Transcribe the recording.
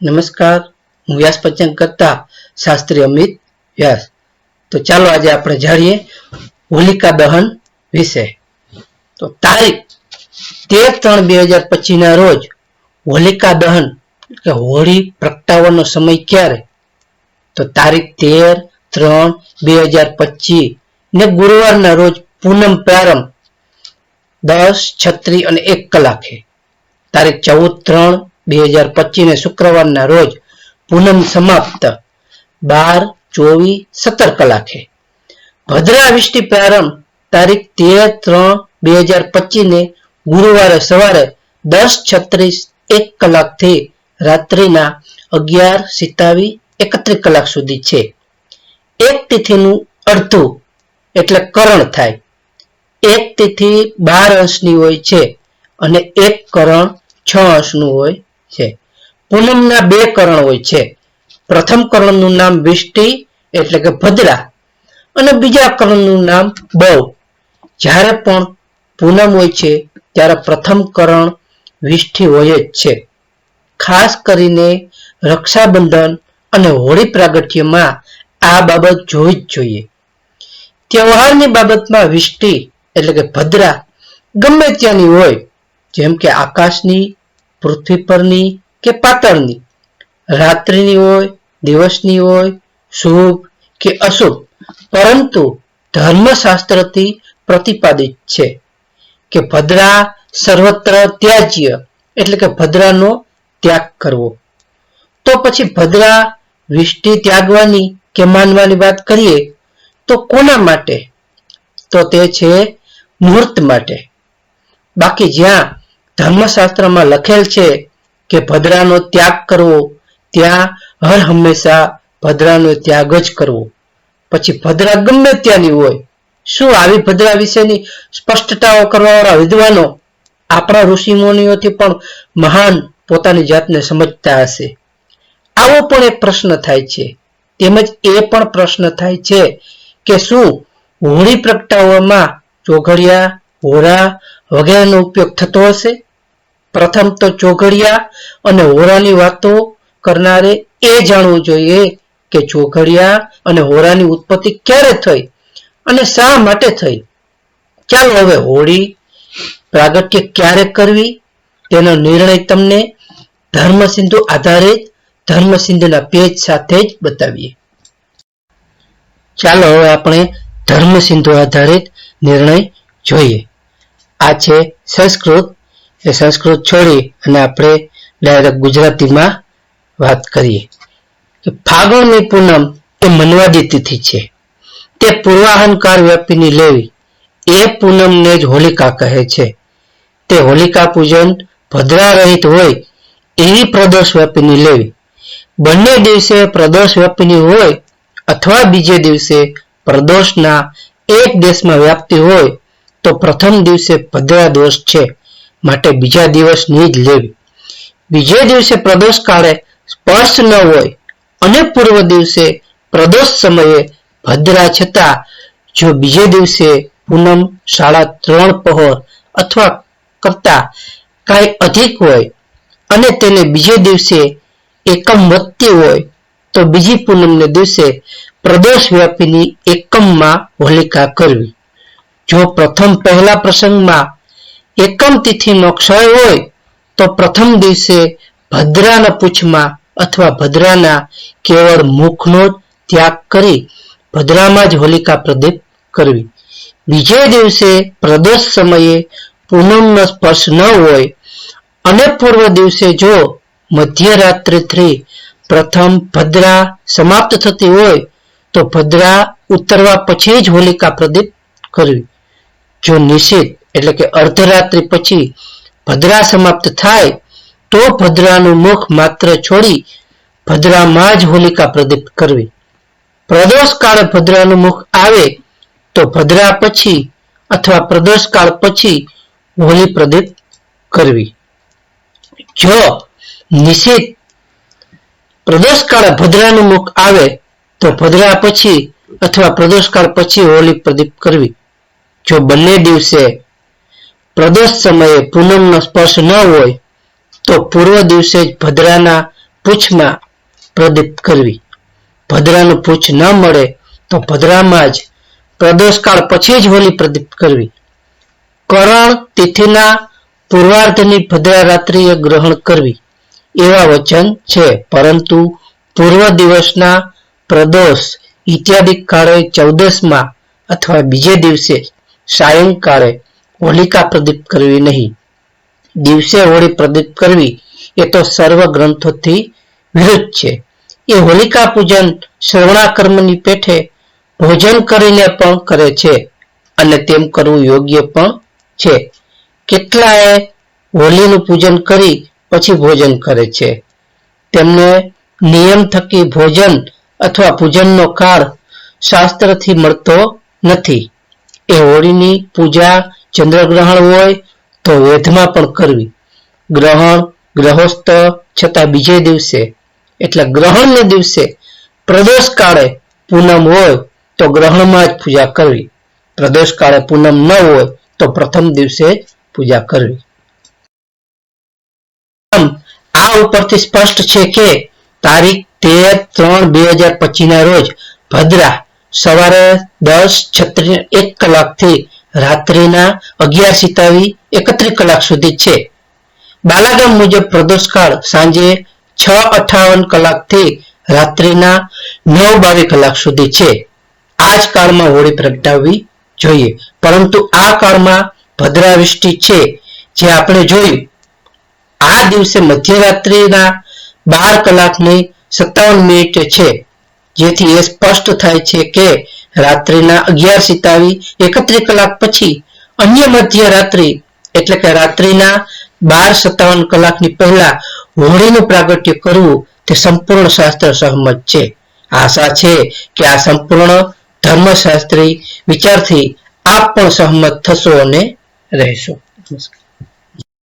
નમસ્કાર. હું વ્યાસ પંચાંગ કરતા શાસ્ત્રી અમિત વ્યાસ. તો ચાલો આજે આપણે જાણીએ હોલિકા દહન વિશે. તો તારીખ તેર ત્રણ બે હજાર પચીસ ના રોજ હોલિકા દહન કે હોળી પ્રગટાવવાનો સમય ક્યારે? તો તારીખ તેર ત્રણ બે હજાર પચીસ ને ગુરુવારના રોજ પૂનમ પ્રારંભ દસ છત્રી અને એક કલાકે. તારીખ ચૌદ ત્રણ બે હજાર પચીસ શુક્રવારના રોજ પૂનમ સમાપ્ત. બાર, ચોવીસ, સત્તર કલાકે. ભદ્રાવિષ્ટિ પ્રારંભ તારીખ તેર, ત્રણ, બે હજાર પચીસ ને ગુરુવારે સવારે દસ છત્રીસ એક કલાકથી રાત્રિના અગિયાર, સિત્તાવીસ, એકત્રીસ કલાક સુધી છે. એક તિથિનું અડધું એટલે કરણ થાય. એક તિથિ બાર અંશની હોય છે અને એક કરણ છ અંશનું હોય છે. પૂનમના બે કરણ હોય છે. પ્રથમ કરણનું નામ વિષ્ટિ, એટલે કે ભદ્રા, અને બીજા કરણનું નામ બહુ. જ્યારે પણ પૂનમ હોય છે, ત્યારે પ્રથમ કરણ વિષ્ટિ હોય જ છે. ખાસ કરીને રક્ષાબંધન અને હોળી પ્રાગટ્યમાં આ બાબત જોઈ જ જોઈએ. તહેવારની બાબતમાં વિષ્ટિ, એટલે કે ભદ્રા, ગમે ત્યાંની હોય, જેમ કે આકાશની પૃથ્વી પરની કે પાતળની? રાત્રિની હોય, દિવસની હોય, શુભ કે અશુભ? પરંતુ ધર્મશાસ્ત્રથી પ્રતિપાદિત છે કે ભદ્રા સર્વત્ર ત્યાજ્ય, એટલે કે ભદ્રાનો ત્યાગ કરવો. તો પછી ભદ્રા વિષ્ટિ ત્યાગવાની કે માનવાની વાત કરીએ, તો કોના માટે? તો તે છે મુહૂર્ત માટે. બાકી જ્યાં ધર્મશાસ્ત્રમાં લખેલ છે કે ભદ્રાનો ત્યાગ કરવો, ત્યાં હર હંમેશા ભદ્રાનો ત્યાગ જ કરવો. પછી ભદ્રા ગમે ત્યાંની હોય, શું આવી ભદ્રા વિશેની સ્પષ્ટતાઓ કરવાવાળા વિદ્વાનો આપણા ઋષિમુનિઓથી પણ મહાન પોતાની જાતને સમજતા હશે? આવો પણ એક પ્રશ્ન થાય છે. તેમજ એ પણ પ્રશ્ન થાય છે કે શું હોળી પ્રગટાવવામાં ચોઘડિયા, હોરા વગેરેનો ઉપયોગ થતો હશે? પ્રથમ તો ચોઘડિયા અને હોરાની વાતો કરનારે એ જાણવું જોઈએ કે ચોઘડિયા અને હોરાની ઉત્પત્તિ ક્યારે થઈ અને શા માટે થઈ? ચાલો હવે હોળી પ્રાગટ્ય ક્યારે કરવી? તેનો નિર્ણય તમને ધર્મસિંધુ આધારિત ધર્મસિંધુના પેજ સાથે જ બતાવીએ. ચાલો હવે આપણે ધર્મસિંધુ આધારિત નિર્ણય જોઈએ. આ છે સંસ્કૃત એ સંસ્કૃત છોડી અને આપણે ડાયરેક્ટ ગુજરાતીમાં વાત કરીએ. કે ફાગણની પૂનમ એ મનવાદી તિથિ છે. તે પૂર્વાહનકાર વ્યાપીની લેવી એ પૂનમને જ હોલિકા કહે છે. તે હોલિકા પૂજન ભદ્રા રહિત હોય એવી પ્રદોષ વ્યાપીની લેવી. બંને દિવસે પ્રદોષ વ્યાપીની હોય અથવા બીજે દિવસે પ્રદોષના એક દેશમાં વ્યાપતી હોય તો પ્રથમ દિવસે ભદ્રા દોષ છે. માટે બીજા દિવસની જ લેવી. બીજે દિવસે પ્રદોષ કાળે સ્પર્શ ન હોય અને પૂર્વ દિવસે પ્રદોષ સમયે ભદ્રા છતાં જો બીજે દિવસે પૂનમ સાડા ત્રણ પહોર અથવા કરતા કાંઈ અધિક હોય અને તેને બીજે દિવસે એકમ વધતી હોય, તો બીજી પૂનમને દિવસે પ્રદોષ વ્યાપીની એકમમાં હોલિકા કરવી. જો પ્રથમ પહેલા પ્રસંગમાં એકમ તિથિનો ક્ષય હોય, તો પ્રથમ દિવસે ભદ્રાના પૂછમાં અથવા ભદ્રાના કેવળ મુખનો ત્યાગ કરી ભદ્રામાં જ હોલિકા પ્રદીપ કરવી. બીજે દિવસે પ્રદોષ સમયે પૂનમનો સ્પર્શ ન હોય, અને પૂર્વ દિવસે જો મધ્યરાત્રિથી પ્રથમ ભદ્રા સમાપ્ત થતી હોય, તો ભદ્રા ઉતરવા પછી જ હોલિકા પ્રદીપ કરવી. જો નિશ્ચિત એટલે કે અર્ધરાત્રિ પછી ભદ્રા સમાપ્ત થાય, તો ભદ્રાનું મુખ માત્ર છોડી ભદ્રામાં જ હોલિકા પ્રદીપ્ત કરવી. પ્રદોષ કાળ ભદ્રાનું મુખ આવે, તો ભદ્રા પછી અથવા પ્રદોષ કાળ પછી હોલી પ્રદીપ્ત કરવી. જો નિશ્ચિત પ્રદોષ કાળે ભદ્રાનું મુખ આવે, તો ભદ્રા પછી અથવા પ્રદોષ કાળ પછી હોલી પ્રદીપ કરવી. જો બંને દિવસે પ્રદોષ સમયે પૂનમનો સ્પર્શ ન હોય, તો પૂર્વ દિવસે જ ભદ્રાના પૂછમાં પ્રદીપ કરવી. ભદ્રાનું પૂછ ન મળે, તો ભદ્રામાં જ પ્રદોષકાળ પછી જ હોલી પ્રદીપ કરવી. કરણ તિથિના પૂર્વાર્ધની ભદ્રા રાત્રિએ ગ્રહણ કરવી. એવા વચન છે, પરંતુ પૂર્વ દિવસના પ્રદોષ ઇત્યાદિ કાળે ચૌદસમાં અથવા બીજે દિવસે સાયંકાળે હોલિકા પ્રદીપ કરવી નહીં. દિવસે હોળી પ્રદીપ કરવી એ તો સર્વ ગ્રંથોથી વિરુદ્ધ છે. એ હોલિકા પૂજન શ્રવણા કર્મની પેઠે ભોજન કરીને પણ કરે છે અને તેમ કરવું યોગ્ય પણ છે. કેટલાએ હોલીનું પૂજન કરી પછી ભોજન કરે છે. તેમને નિયમ થકી ભોજન અથવા પૂજનનો કાળ શાસ્ત્રથી મળતો નથી. એ હોળીની પૂજા ચંદ્રગ્રહણ હોય તો વેધમાં પણ કરવી. ગ્રહણ ગ્રહોસ્થ છતાં બીજે દિવસે. એટલે ગ્રહણને દિવસે પ્રદોષ કાળે પૂનમ હોય તો ગ્રહણમાં જ પૂજા કરવી. પ્રદોષ કાળે પૂનમ ન હોય તો પ્રથમ દિવસે પૂજા કરવી. આ ઉપરથી સ્પષ્ટ છે કે તારીખ તેર ત્રણ બે હજાર પચીસ ના રોજ ભદ્રા સવારે દસ છત્રીસ એક કલાકથી રાત્રિના અગિયાર સિતાવી એકત્રીસ કલાક સુધી છે. બાલાગામ મુજબ પ્રદોષકાળ સાંજે છ અઠાવન કલાકથી રાત્રિના નવ બાવીસ કલાક સુધી છે. આ જ કાળમાં હોળી પ્રગટાવવી જોઈએ. પરંતુ આ કાળમાં ભદ્રાવૃષ્ટિ છે, જે આપણે જોયું. આ દિવસે મધ્યરાત્રિના બાર કલાકની સત્તાવન મિનિટ છે. જેથી એ સ્પષ્ટ થાય છે કે રાત્રિના અગિયાર સિતાવી એકત્રીસ કલાક પછી અન્ય મધ્ય રાત્રિ, એટલે કે રાત્રિના બાર સત્તાવન કલાકની પહેલા હોળીનું પ્રાગટ્ય કરવું તે સંપૂર્ણ શાસ્ત્ર સહમત છે. આશા છે કે આ સંપૂર્ણ ધર્મશાસ્ત્રી વિચારથી આપ પણ સહમત થશો અને રહેશો. નમસ્કાર.